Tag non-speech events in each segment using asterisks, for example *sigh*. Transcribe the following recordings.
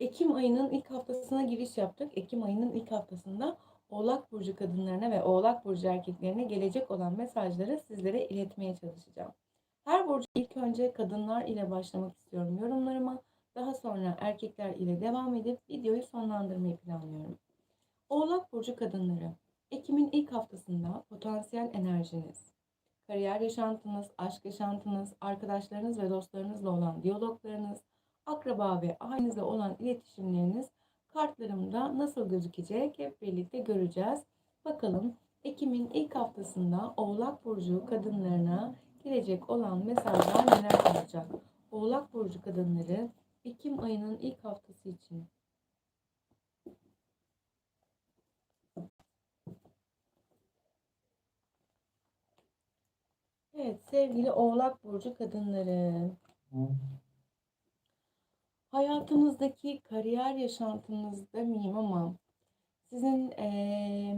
Ekim ayının ilk haftasına giriş yaptık. Ekim ayının ilk haftasında Oğlak Burcu kadınlarına ve Oğlak Burcu erkeklerine gelecek olan mesajları sizlere iletmeye çalışacağım. Her burcu ilk önce kadınlar ile başlamak istiyorum yorumlarıma. Daha sonra erkekler ile devam edip videoyu sonlandırmayı planlıyorum. Oğlak Burcu kadınları, Ekim'in ilk haftasında potansiyel enerjiniz, kariyer yaşantınız, aşk yaşantınız, arkadaşlarınız ve dostlarınızla olan diyaloglarınız, akraba ve ailenizle olan iletişimleriniz kartlarımda nasıl gözükecek hep birlikte göreceğiz. Bakalım Ekim'in ilk haftasında Oğlak Burcu kadınlarına gelecek olan mesajlar neler olacak? Oğlak Burcu kadınları Ekim ayının ilk haftası için Evet sevgili Oğlak Burcu kadınları. Hayatınızdaki kariyer yaşantınızda mıyım ama sizin eee,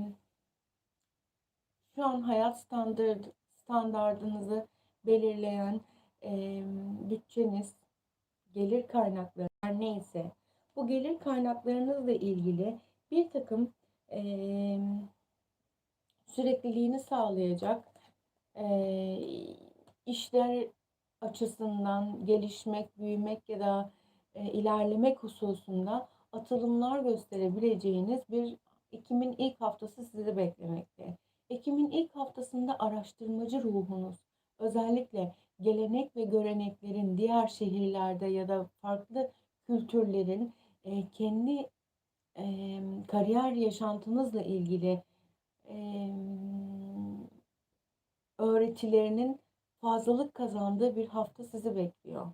şu an hayat standart standardınızı belirleyen eee, bütçeniz, gelir kaynakları her neyse bu gelir kaynaklarınızla ilgili bir takım eee, sürekliliğini sağlayacak eee, işler açısından gelişmek, büyümek ya da e, ilerlemek hususunda atılımlar gösterebileceğiniz bir Ekim'in ilk haftası sizi beklemekte. Ekim'in ilk haftasında araştırmacı ruhunuz, özellikle gelenek ve göreneklerin diğer şehirlerde ya da farklı kültürlerin e, kendi e, kariyer yaşantınızla ilgili e, öğretilerinin fazlalık kazandığı bir hafta sizi bekliyor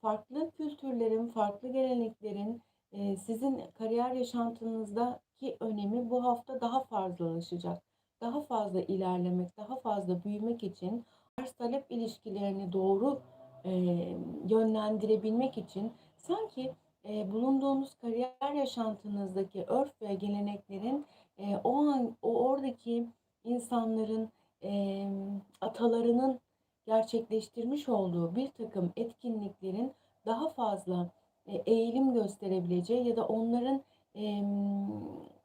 farklı kültürlerin, farklı geleneklerin e, sizin kariyer yaşantınızdaki önemi bu hafta daha fazlalaşacak. Daha fazla ilerlemek, daha fazla büyümek için arz talep ilişkilerini doğru e, yönlendirebilmek için sanki e, bulunduğunuz kariyer yaşantınızdaki örf ve geleneklerin e, o an o oradaki insanların e, atalarının gerçekleştirmiş olduğu bir takım etkinliklerin daha fazla e, eğilim gösterebileceği ya da onların e,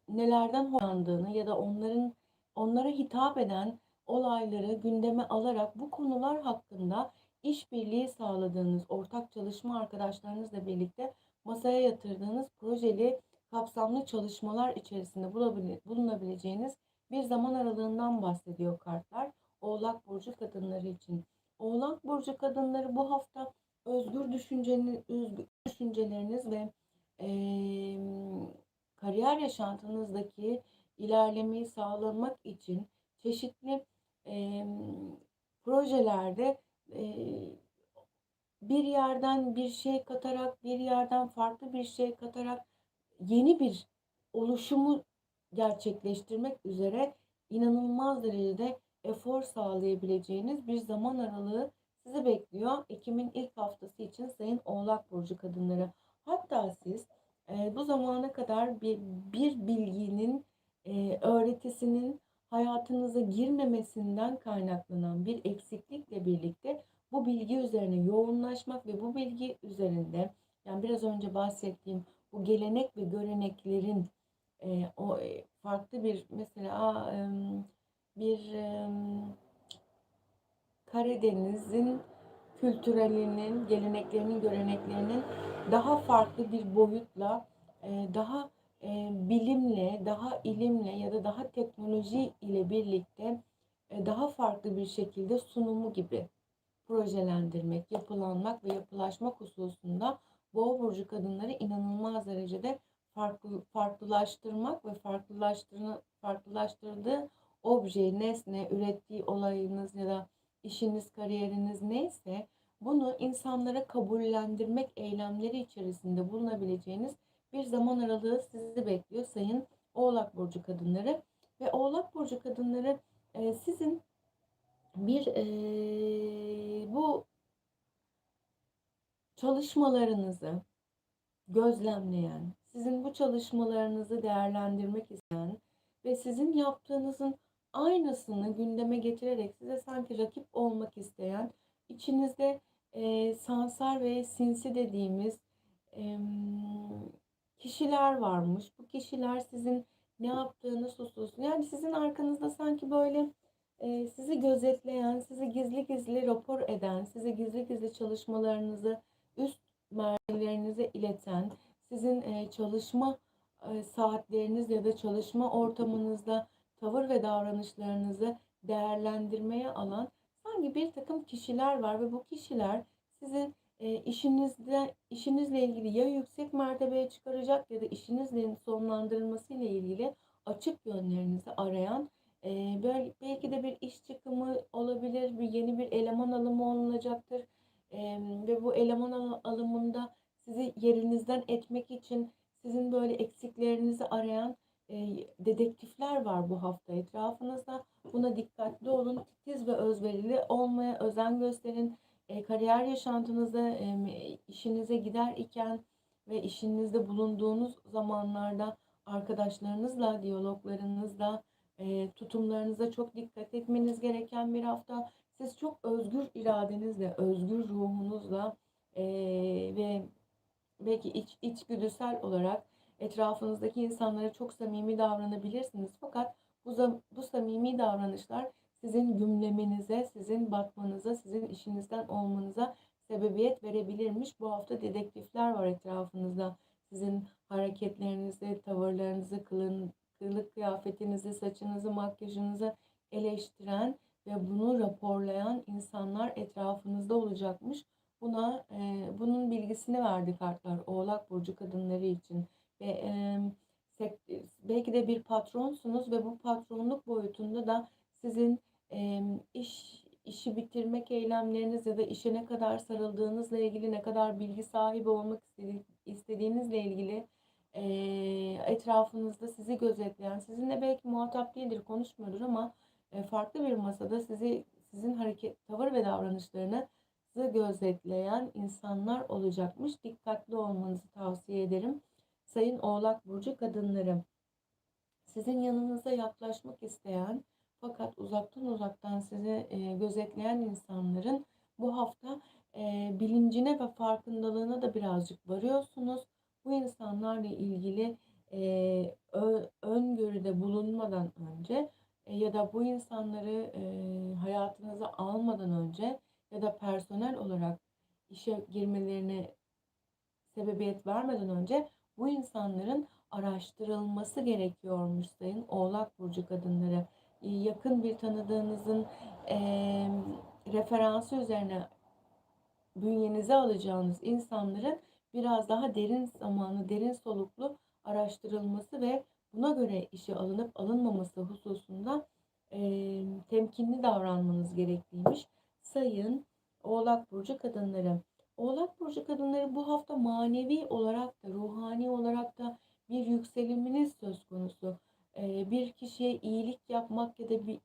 nelerden hoşlandığını ya da onların onlara hitap eden olayları gündeme alarak bu konular hakkında işbirliği sağladığınız, ortak çalışma arkadaşlarınızla birlikte masaya yatırdığınız projeli kapsamlı çalışmalar içerisinde bulunabileceğiniz bir zaman aralığından bahsediyor kartlar. Oğlak burcu kadınları için. Oğlak burcu kadınları bu hafta özgür düşünceniz, özgür düşünceleriniz ve e, kariyer yaşantınızdaki ilerlemeyi sağlamak için çeşitli e, projelerde e, bir yerden bir şey katarak, bir yerden farklı bir şey katarak yeni bir oluşumu gerçekleştirmek üzere inanılmaz derecede efor sağlayabileceğiniz bir zaman aralığı sizi bekliyor. Ekim'in ilk haftası için Sayın Oğlak Burcu kadınları. Hatta siz e, bu zamana kadar bir, bir bilginin e, öğretisinin hayatınıza girmemesinden kaynaklanan bir eksiklikle birlikte bu bilgi üzerine yoğunlaşmak ve bu bilgi üzerinde yani biraz önce bahsettiğim bu gelenek ve göreneklerin e, o e, farklı bir mesela e, bir e, Karadeniz'in kültürelinin, geleneklerinin, göreneklerinin daha farklı bir boyutla, e, daha e, bilimle, daha ilimle ya da daha teknoloji ile birlikte e, daha farklı bir şekilde sunumu gibi projelendirmek, yapılanmak ve yapılaşmak hususunda Boğa burcu kadınları inanılmaz derecede farklı farklılaştırmak ve farklılaştırını farklılaştırdığı obje, nesne, ürettiği olayınız ya da işiniz, kariyeriniz neyse bunu insanlara kabullendirmek eylemleri içerisinde bulunabileceğiniz bir zaman aralığı sizi bekliyor sayın Oğlak Burcu kadınları. Ve Oğlak Burcu kadınları e, sizin bir e, bu çalışmalarınızı gözlemleyen, sizin bu çalışmalarınızı değerlendirmek isteyen ve sizin yaptığınızın aynısını gündeme getirerek size sanki rakip olmak isteyen, içinizde e, sansar ve sinsi dediğimiz e, kişiler varmış. Bu kişiler sizin ne yaptığınız hususunda yani sizin arkanızda sanki böyle e, sizi gözetleyen, sizi gizli gizli rapor eden, sizi gizli gizli çalışmalarınızı üst mercilerinize ileten, sizin e, çalışma e, saatleriniz ya da çalışma ortamınızda tavır ve davranışlarınızı değerlendirmeye alan sanki bir takım kişiler var ve bu kişiler sizin e, işinizde işinizle ilgili ya yüksek mertebeye çıkaracak ya da işinizin sonlandırılması ile ilgili açık yönlerinizi arayan e, böyle belki de bir iş çıkımı olabilir, bir yeni bir eleman alımı olunacaktır e, ve bu eleman al- alımında sizi yerinizden etmek için sizin böyle eksiklerinizi arayan dedektifler var bu hafta etrafınızda. Buna dikkatli olun. Titiz ve özverili olmaya özen gösterin. E, kariyer yaşantınızda e, işinize gider iken ve işinizde bulunduğunuz zamanlarda arkadaşlarınızla, diyaloglarınızla, e, tutumlarınıza çok dikkat etmeniz gereken bir hafta. Siz çok özgür iradenizle, özgür ruhunuzla e, ve belki iç, içgüdüsel olarak etrafınızdaki insanlara çok samimi davranabilirsiniz. Fakat bu, bu samimi davranışlar sizin gümlemenize, sizin bakmanıza, sizin işinizden olmanıza sebebiyet verebilirmiş. Bu hafta dedektifler var etrafınızda. Sizin hareketlerinizi, tavırlarınızı, kılın, kılık kıyafetinizi, saçınızı, makyajınızı eleştiren ve bunu raporlayan insanlar etrafınızda olacakmış. Buna e, bunun bilgisini verdi kartlar Oğlak burcu kadınları için ve e, belki de bir patronsunuz ve bu patronluk boyutunda da sizin e, iş işi bitirmek eylemleriniz ya da işe ne kadar sarıldığınızla ilgili ne kadar bilgi sahibi olmak istediğinizle ilgili e, etrafınızda sizi gözetleyen, sizinle belki muhatap değildir, konuşmuyordur ama e, farklı bir masada sizi sizin hareket, tavır ve davranışlarını gözetleyen insanlar olacakmış. Dikkatli olmanızı tavsiye ederim. Sayın Oğlak Burcu kadınları. Sizin yanınıza yaklaşmak isteyen fakat uzaktan uzaktan sizi e, gözetleyen insanların bu hafta e, bilincine ve farkındalığına da birazcık varıyorsunuz. Bu insanlarla ilgili e, ö, öngörüde bulunmadan önce e, ya da bu insanları e, hayatınıza almadan önce ya da personel olarak işe girmelerine sebebiyet vermeden önce bu insanların araştırılması gerekiyormuş sayın Oğlak Burcu kadınları. Yakın bir tanıdığınızın e, referansı üzerine bünyenize alacağınız insanların biraz daha derin zamanlı, derin soluklu araştırılması ve buna göre işe alınıp alınmaması hususunda e, temkinli davranmanız gerekliymiş. Sayın Oğlak Burcu kadınları. Oğlak Burcu kadınları bu hafta manevi olarak da ruhani olarak da bir yükseliminiz söz konusu. Ee, bir kişiye iyilik yapmak ya da bir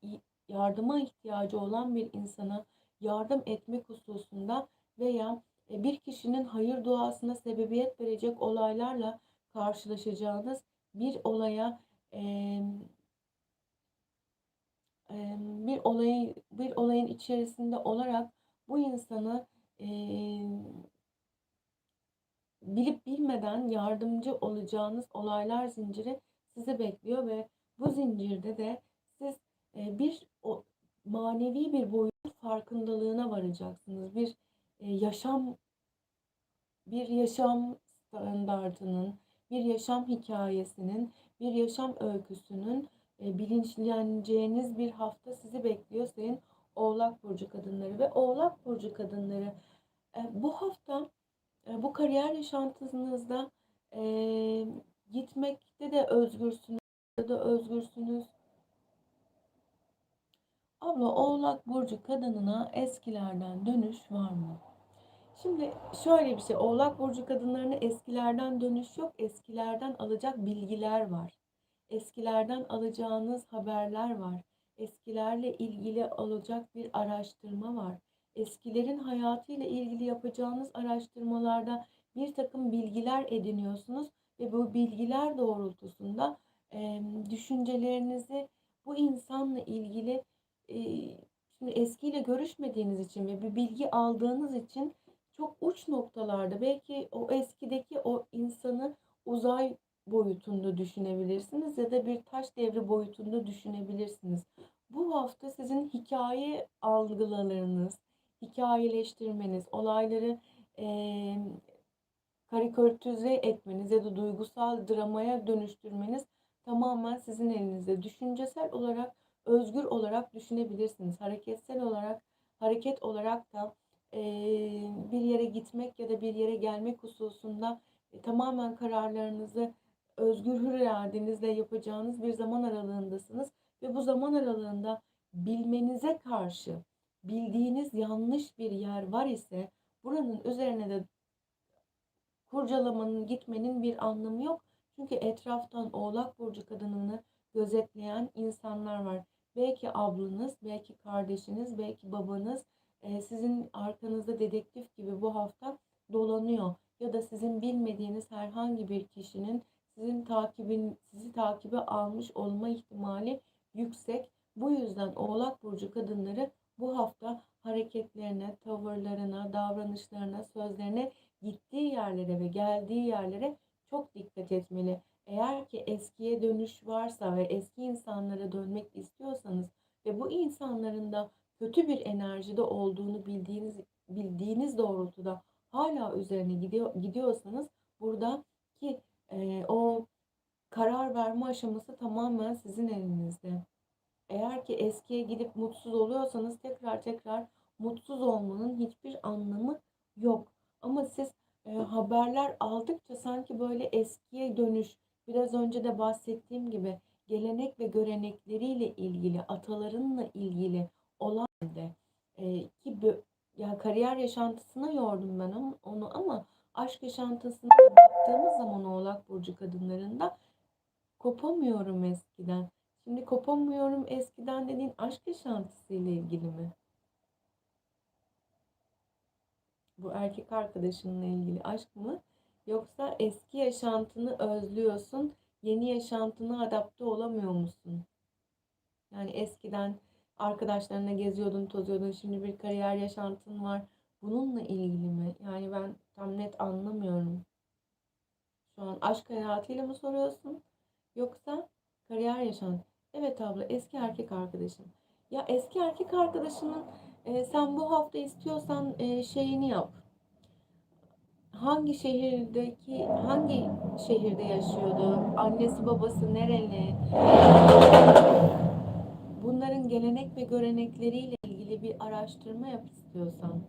yardıma ihtiyacı olan bir insana yardım etmek hususunda veya e, bir kişinin hayır duasına sebebiyet verecek olaylarla karşılaşacağınız bir olaya bir olayı bir olayın içerisinde olarak bu insanı e, bilip bilmeden yardımcı olacağınız olaylar zinciri sizi bekliyor ve bu zincirde de siz e, bir o, manevi bir boyut farkındalığına varacaksınız. Bir e, yaşam bir yaşam standartının, bir yaşam hikayesinin, bir yaşam öyküsünün e, bilinçleneceğiniz bir hafta sizi bekliyor sayın Oğlak Burcu kadınları ve Oğlak Burcu kadınları e, bu hafta e, bu kariyer yaşantınızda e, gitmekte de özgürsünüz da özgürsünüz. Abla Oğlak Burcu kadınına eskilerden dönüş var mı? Şimdi şöyle bir şey. Oğlak Burcu kadınlarına eskilerden dönüş yok. Eskilerden alacak bilgiler var. Eskilerden alacağınız haberler var eskilerle ilgili olacak bir araştırma var. Eskilerin hayatıyla ilgili yapacağınız araştırmalarda bir takım bilgiler ediniyorsunuz ve bu bilgiler doğrultusunda e, düşüncelerinizi bu insanla ilgili e, şimdi eskiyle görüşmediğiniz için ve bir bilgi aldığınız için çok uç noktalarda belki o eskideki o insanı uzay boyutunda düşünebilirsiniz ya da bir taş devri boyutunda düşünebilirsiniz. Bu hafta sizin hikaye algılarınız, hikayeleştirmeniz, olayları eee karikatürize etmeniz ya da duygusal dramaya dönüştürmeniz tamamen sizin elinizde. Düşüncesel olarak, özgür olarak düşünebilirsiniz. Hareketsel olarak, hareket olarak da eee, bir yere gitmek ya da bir yere gelmek hususunda e, tamamen kararlarınızı özgür hür iradenizle yapacağınız bir zaman aralığındasınız. Ve bu zaman aralığında bilmenize karşı bildiğiniz yanlış bir yer var ise buranın üzerine de kurcalamanın, gitmenin bir anlamı yok. Çünkü etraftan Oğlak Burcu kadınını gözetleyen insanlar var. Belki ablanız, belki kardeşiniz, belki babanız e, sizin arkanızda dedektif gibi bu hafta dolanıyor. Ya da sizin bilmediğiniz herhangi bir kişinin sizin takibin, sizi takibe almış olma ihtimali yüksek. Bu yüzden Oğlak Burcu kadınları bu hafta hareketlerine, tavırlarına, davranışlarına, sözlerine gittiği yerlere ve geldiği yerlere çok dikkat etmeli. Eğer ki eskiye dönüş varsa ve eski insanlara dönmek istiyorsanız ve bu insanların da kötü bir enerjide olduğunu bildiğiniz bildiğiniz doğrultuda hala üzerine gidiyor gidiyorsanız burada ki e, o karar verme aşaması tamamen sizin elinizde. Eğer ki eskiye gidip mutsuz oluyorsanız tekrar tekrar mutsuz olmanın hiçbir anlamı yok. Ama siz e, haberler aldıkça sanki böyle eskiye dönüş, biraz önce de bahsettiğim gibi gelenek ve görenekleriyle ilgili, atalarınla ilgili olan de e, ki ya kariyer yaşantısına yordum ben onu ama aşk yaşantısına Burcu kadınlarında kopamıyorum eskiden. Şimdi kopamıyorum eskiden dediğin aşk yaşantısıyla ilgili mi? Bu erkek arkadaşınla ilgili aşk mı? Yoksa eski yaşantını özlüyorsun, yeni yaşantına adapte olamıyor musun? Yani eskiden arkadaşlarına geziyordun, tozuyordun, şimdi bir kariyer yaşantın var. Bununla ilgili mi? Yani ben tam net anlamıyorum. Şu an aşk hayatıyla mı soruyorsun? Yoksa kariyer yaşantı? Evet abla, eski erkek arkadaşım. Ya eski erkek arkadaşının e, sen bu hafta istiyorsan e, şeyini yap. Hangi şehirdeki, hangi şehirde yaşıyordu? Annesi babası nereli? Bunların gelenek ve görenekleriyle ilgili bir araştırma yap istiyorsan.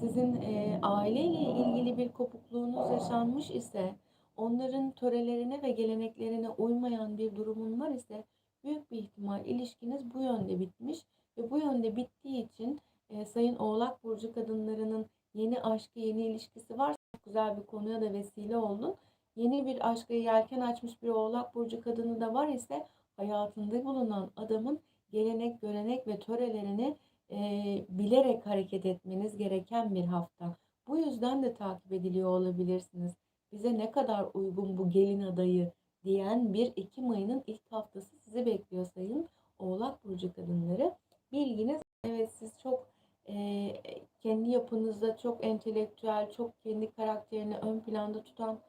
Sizin e, aileyle ilgili bir kopukluğunuz yaşanmış ise, onların törelerine ve geleneklerine uymayan bir durumun var ise büyük bir ihtimal ilişkiniz bu yönde bitmiş ve bu yönde bittiği için e, Sayın Oğlak Burcu kadınlarının yeni aşkı, yeni ilişkisi varsa güzel bir konuya da vesile oldun. Yeni bir aşka yelken açmış bir Oğlak Burcu kadını da var ise hayatında bulunan adamın gelenek, görenek ve törelerini e, bilerek hareket etmeniz gereken bir hafta. Bu yüzden de takip ediliyor olabilirsiniz. Bize ne kadar uygun bu gelin adayı diyen bir Ekim ayının ilk haftası sizi bekliyor sayın Oğlak Burcu kadınları. Bilginiz evet siz çok e, kendi yapınızda çok entelektüel, çok kendi karakterini ön planda tutan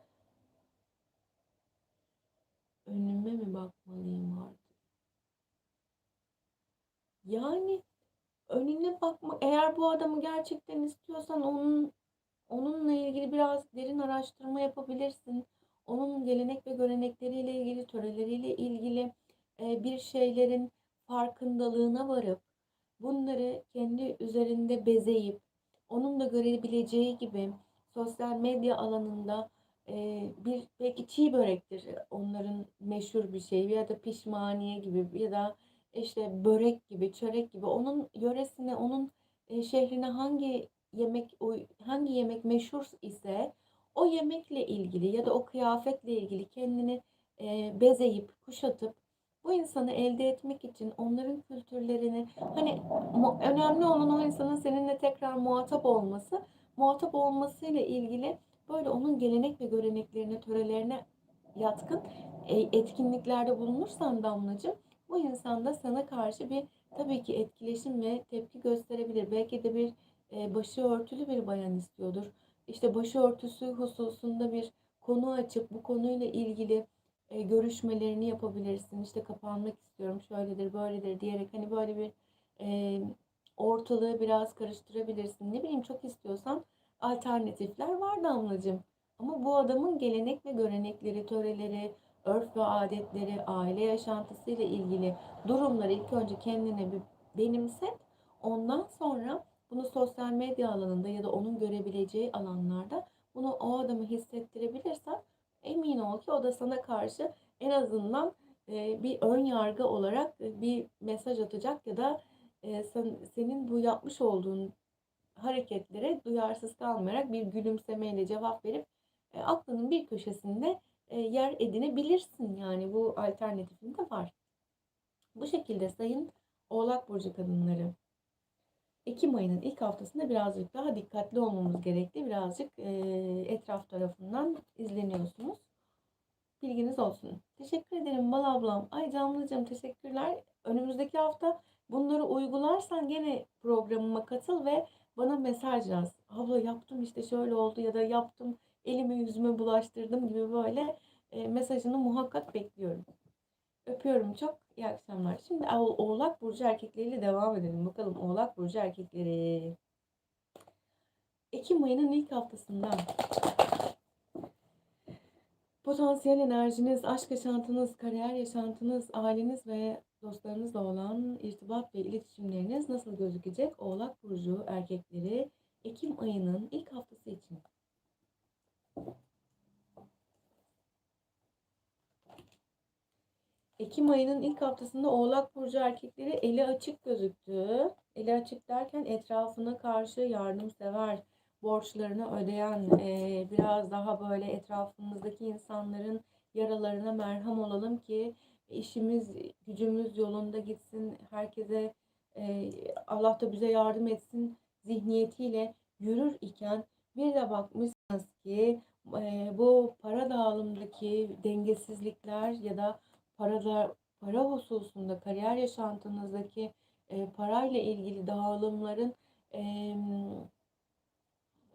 önüme mi bakmalıyım artık? Yani önüne bakma. Eğer bu adamı gerçekten istiyorsan onun onunla ilgili biraz derin araştırma yapabilirsin. Onun gelenek ve görenekleriyle ilgili, töreleriyle ilgili e, bir şeylerin farkındalığına varıp bunları kendi üzerinde bezeyip onun da görebileceği gibi sosyal medya alanında e, bir belki çiğ börektir onların meşhur bir şey ya da pişmaniye gibi ya da işte börek gibi, çörek gibi onun yöresine, onun e, şehrine hangi yemek hangi yemek meşhur ise o yemekle ilgili ya da o kıyafetle ilgili kendini e, bezeyip, kuşatıp bu insanı elde etmek için onların kültürlerini hani önemli olan o insanın seninle tekrar muhatap olması, muhatap olmasıyla ilgili böyle onun gelenek ve göreneklerine, törelerine yatkın e, etkinliklerde bulunursan damlacığım bu insan da sana karşı bir tabii ki etkileşim ve tepki gösterebilir. Belki de bir başı örtülü bir bayan istiyordur. İşte başörtüsü hususunda bir konu açıp bu konuyla ilgili e, görüşmelerini yapabilirsin. İşte kapanmak istiyorum, şöyledir, böyledir diyerek hani böyle bir e, ortalığı biraz karıştırabilirsin. Ne bileyim çok istiyorsan alternatifler var damlacığım. Ama bu adamın gelenek ve görenekleri, töreleri, örf ve adetleri, aile yaşantısıyla ilgili durumları ilk önce kendine bir benimset. Ondan sonra bunu sosyal medya alanında ya da onun görebileceği alanlarda bunu o adamı hissettirebilirsen emin ol ki o da sana karşı en azından e, bir ön yargı olarak e, bir mesaj atacak ya da e, sen, senin bu yapmış olduğun hareketlere duyarsız kalmayarak bir gülümsemeyle cevap verip aklının bir köşesinde yer edinebilirsin. Yani bu alternatifin de var. Bu şekilde sayın Oğlak Burcu kadınları. Ekim ayının ilk haftasında birazcık daha dikkatli olmamız gerekli. Birazcık e, etraf tarafından izleniyorsunuz. Bilginiz olsun. Teşekkür ederim Bal ablam. Ay Canlıcığım teşekkürler. Önümüzdeki hafta bunları uygularsan gene programıma katıl ve bana mesaj yaz. Abla yaptım işte şöyle oldu ya da yaptım elimi yüzüme bulaştırdım gibi böyle mesajını muhakkak bekliyorum. Öpüyorum çok. İyi akşamlar. Şimdi Oğlak Burcu erkekleriyle devam edelim. Bakalım Oğlak Burcu erkekleri. Ekim ayının ilk haftasında potansiyel enerjiniz, aşk yaşantınız, kariyer yaşantınız, aileniz ve dostlarınızla olan irtibat ve iletişimleriniz nasıl gözükecek? Oğlak Burcu erkekleri Ekim ayının ilk haftası için. Ekim ayının ilk haftasında Oğlak Burcu erkekleri eli açık gözüktü. Eli açık derken etrafına karşı yardımsever, borçlarını ödeyen, e, biraz daha böyle etrafımızdaki insanların yaralarına merham olalım ki işimiz, gücümüz yolunda gitsin, herkese e, Allah da bize yardım etsin zihniyetiyle yürür iken bir de bakmışsınız ki e, bu para dağılımındaki dengesizlikler ya da parada para hususunda kariyer yaşantınızdaki e, parayla ilgili dağılımların e,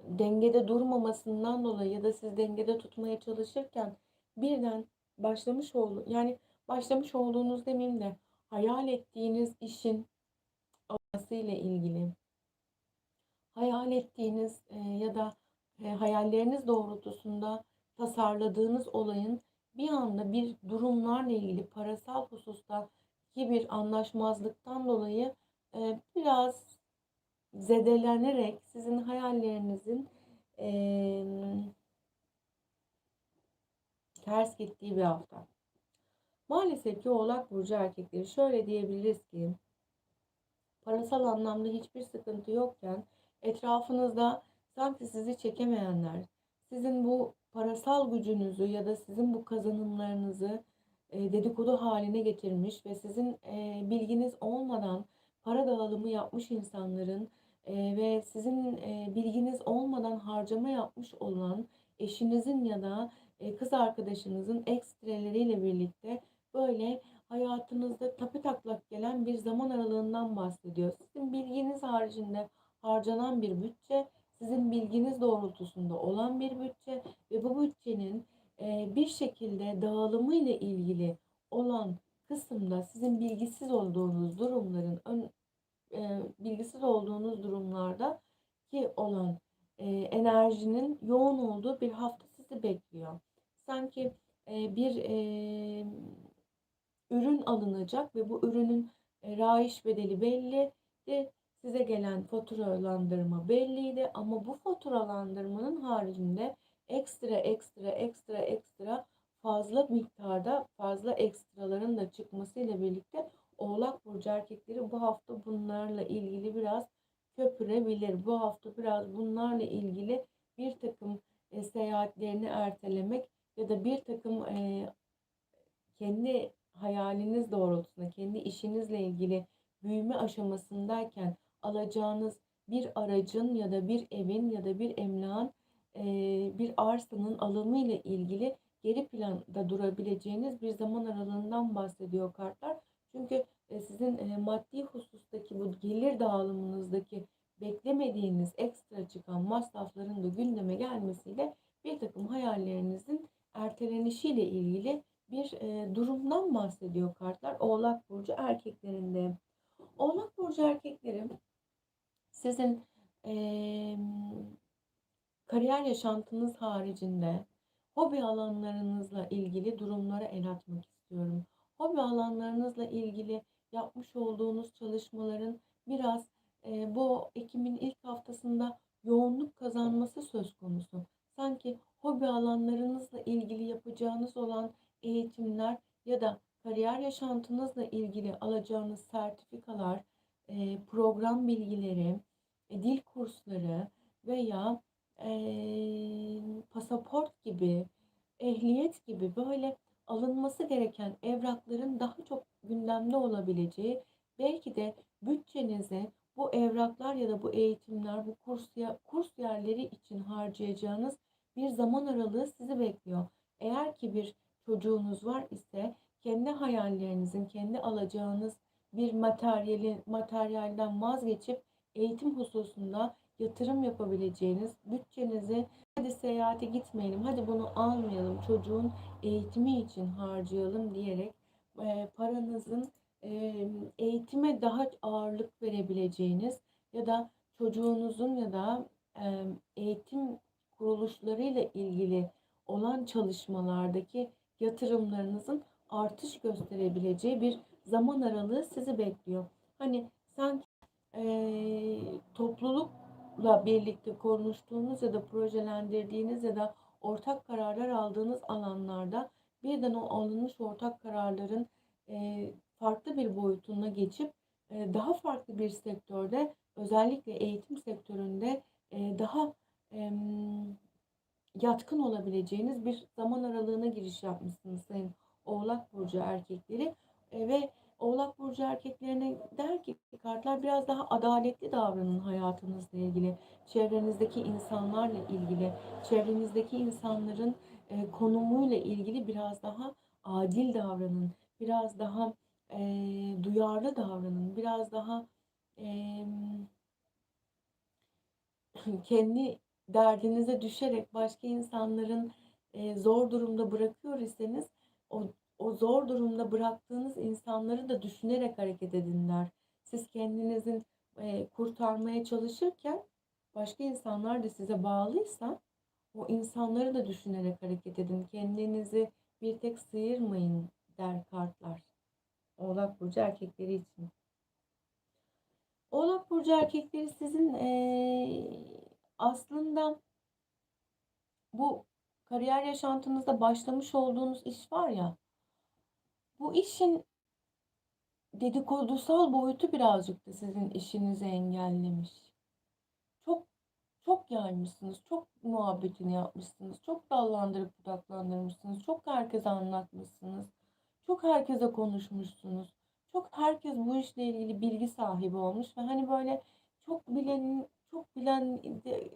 dengede durmamasından dolayı ya da siz dengede tutmaya çalışırken birden başlamış oldu yani başlamış olduğunuz demeyeyim de hayal ettiğiniz işin olmasıyla ilgili hayal ettiğiniz e, ya da e, hayalleriniz doğrultusunda tasarladığınız olayın bir anda bir durumlarla ilgili parasal hususta ki bir anlaşmazlıktan dolayı e, biraz zedelenerek sizin hayallerinizin e, ters gittiği bir hafta. Maalesef ki Oğlak Burcu erkekleri şöyle diyebiliriz ki parasal anlamda hiçbir sıkıntı yokken etrafınızda sanki sizi çekemeyenler, sizin bu parasal gücünüzü ya da sizin bu kazanımlarınızı e, dedikodu haline getirmiş ve sizin e, bilginiz olmadan para dağılımı yapmış insanların e, ve sizin bilginiz olmadan harcama yapmış olan eşinizin ya da kız arkadaşınızın ekstreleriyle birlikte böyle hayatınızda tapi taklak gelen bir zaman aralığından bahsediyor. Sizin bilginiz haricinde harcanan bir bütçe sizin bilginiz doğrultusunda olan bir bütçe ve bu bütçenin e, bir şekilde dağılımı ile ilgili olan kısımda sizin bilgisiz olduğunuz durumların ön, e, bilgisiz olduğunuz durumlarda ki olan e, enerjinin yoğun olduğu bir hafta sizi bekliyor. Sanki bir ürün alınacak ve bu ürünün raiş bedeli belli. De size gelen faturalandırma belliydi ama bu faturalandırmanın haricinde ekstra ekstra ekstra ekstra fazla miktarda fazla ekstraların da çıkmasıyla birlikte Oğlak Burcu erkekleri bu hafta bunlarla ilgili biraz köpürebilir. Bu hafta biraz bunlarla ilgili bir takım e, seyahatlerini ertelemek ya da bir takım e, kendi hayaliniz doğrultusunda, kendi işinizle ilgili büyüme aşamasındayken alacağınız bir aracın ya da bir evin ya da bir emlakın bir arsanın alımı ile ilgili geri planda durabileceğiniz bir zaman aralığından bahsediyor kartlar. Çünkü e, sizin e, maddi husustaki bu gelir dağılımınızdaki beklemediğiniz ekstra çıkan masrafların da gündeme gelmesiyle bir takım hayallerinizin ertelenişiyle ilgili bir e, durumdan bahsediyor kartlar. Oğlak Burcu erkeklerinde. Oğlak Burcu erkekleri sizin eee, kariyer yaşantınız haricinde hobi alanlarınızla ilgili durumlara el atmak istiyorum. Hobi alanlarınızla ilgili yapmış olduğunuz çalışmaların biraz eee, bu Ekim'in ilk haftasında yoğunluk kazanması söz konusu. Sanki hobi alanlarınızla ilgili yapacağınız olan eğitimler ya da kariyer yaşantınızla ilgili alacağınız sertifikalar, eee, program bilgileri, e, dil kursları veya eee, pasaport gibi, ehliyet gibi böyle alınması gereken evrakların daha çok gündemde olabileceği, belki de bütçenizi bu evraklar ya da bu eğitimler, bu kurs, kurs yerleri için harcayacağınız bir zaman aralığı sizi bekliyor. Eğer ki bir çocuğunuz var ise kendi hayallerinizin, kendi alacağınız bir materyali, materyalden vazgeçip eğitim hususunda yatırım yapabileceğiniz bütçenizi hadi seyahate gitmeyelim, hadi bunu almayalım, çocuğun eğitimi için harcayalım diyerek e, paranızın e, eğitime daha ağırlık verebileceğiniz ya da çocuğunuzun ya da e, eğitim kuruluşlarıyla ilgili olan çalışmalardaki yatırımlarınızın artış gösterebileceği bir zaman aralığı sizi bekliyor. Hani sanki eee, toplulukla birlikte konuştuğunuz ya da projelendirdiğiniz ya da ortak kararlar aldığınız alanlarda birden o alınmış ortak kararların eee, farklı bir boyutuna geçip eee, daha farklı bir sektörde özellikle eğitim sektöründe eee, daha em, yatkın olabileceğiniz bir zaman aralığına giriş yapmışsınız sayın Oğlak Burcu erkekleri E, ve Oğlak Burcu erkeklerine der ki kartlar biraz daha adaletli davranın hayatınızla ilgili, çevrenizdeki insanlarla ilgili, çevrenizdeki insanların e, konumuyla ilgili biraz daha adil davranın, biraz daha e, duyarlı davranın, biraz daha e, *clears throat* kendi derdinize düşerek başka insanların e, zor durumda bırakıyor iseniz o, o zor durumda bıraktığınız insanları da düşünerek hareket edin der. Siz kendinizin e, kurtarmaya çalışırken başka insanlar da size bağlıysa o insanları da düşünerek hareket edin. Kendinizi bir tek sıyırmayın der kartlar. Oğlak Burcu erkekleri için. Oğlak Burcu erkekleri sizin eee, aslında bu kariyer yaşantınızda başlamış olduğunuz iş var ya, bu işin dedikodusal boyutu birazcık da sizin işinizi engellemiş. Çok çok yaymışsınız, çok muhabbetini yapmışsınız, çok dallandırıp budaklandırmışsınız, çok herkese anlatmışsınız, çok herkese konuşmuşsunuz. Çok herkes bu işle ilgili bilgi sahibi olmuş ve hani böyle çok bilen, çok bilen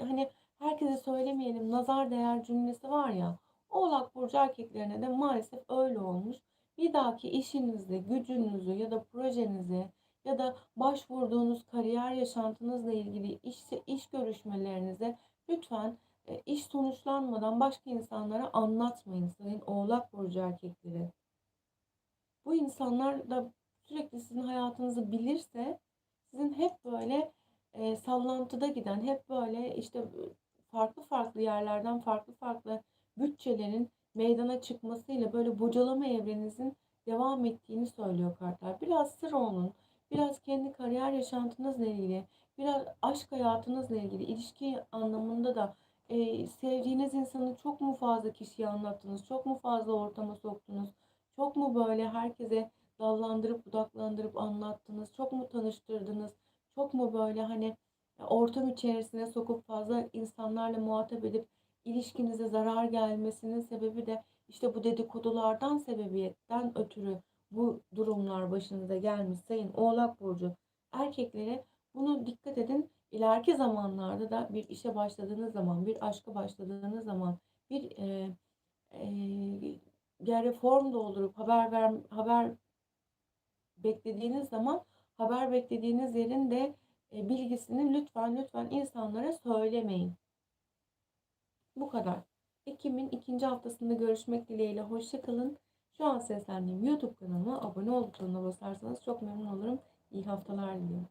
hani herkese söylemeyelim nazar değer cümlesi var ya. Oğlak burcu erkeklerine de maalesef öyle olmuş. Bir dahaki işinizi, gücünüzü ya da projenizi ya da başvurduğunuz kariyer yaşantınızla ilgili iş, iş görüşmelerinize lütfen e, iş sonuçlanmadan başka insanlara anlatmayın sayın Oğlak burcu erkekleri. Bu insanlar da sürekli sizin hayatınızı bilirse sizin hep böyle e, sallantıda giden, hep böyle işte farklı farklı yerlerden farklı farklı bütçelerin meydana çıkmasıyla böyle bocalama evrenizin devam ettiğini söylüyor kartlar. Biraz sır olun, biraz kendi kariyer yaşantınızla ilgili, biraz aşk hayatınızla ilgili, ilişki anlamında da e, sevdiğiniz insanı çok mu fazla kişiye anlattınız, çok mu fazla ortama soktunuz, çok mu böyle herkese dallandırıp budaklandırıp anlattınız, çok mu tanıştırdınız, çok mu böyle hani ortam içerisine sokup fazla insanlarla muhatap edip ilişkinize zarar gelmesinin sebebi de işte bu dedikodulardan sebebiyetten ötürü bu durumlar başınıza gelmiş sayın Oğlak Burcu erkeklere bunu dikkat edin. İleriki zamanlarda da bir işe başladığınız zaman, bir aşka başladığınız zaman, bir e, e, bir reform doldurup haber ver, haber beklediğiniz zaman haber beklediğiniz yerin de e, bilgisini lütfen lütfen insanlara söylemeyin. Bu kadar. Ekim'in ikinci haftasında görüşmek dileğiyle. Hoşça kalın. Şu an seslendiğim YouTube kanalıma abone ol butonuna basarsanız çok memnun olurum. İyi haftalar diliyorum.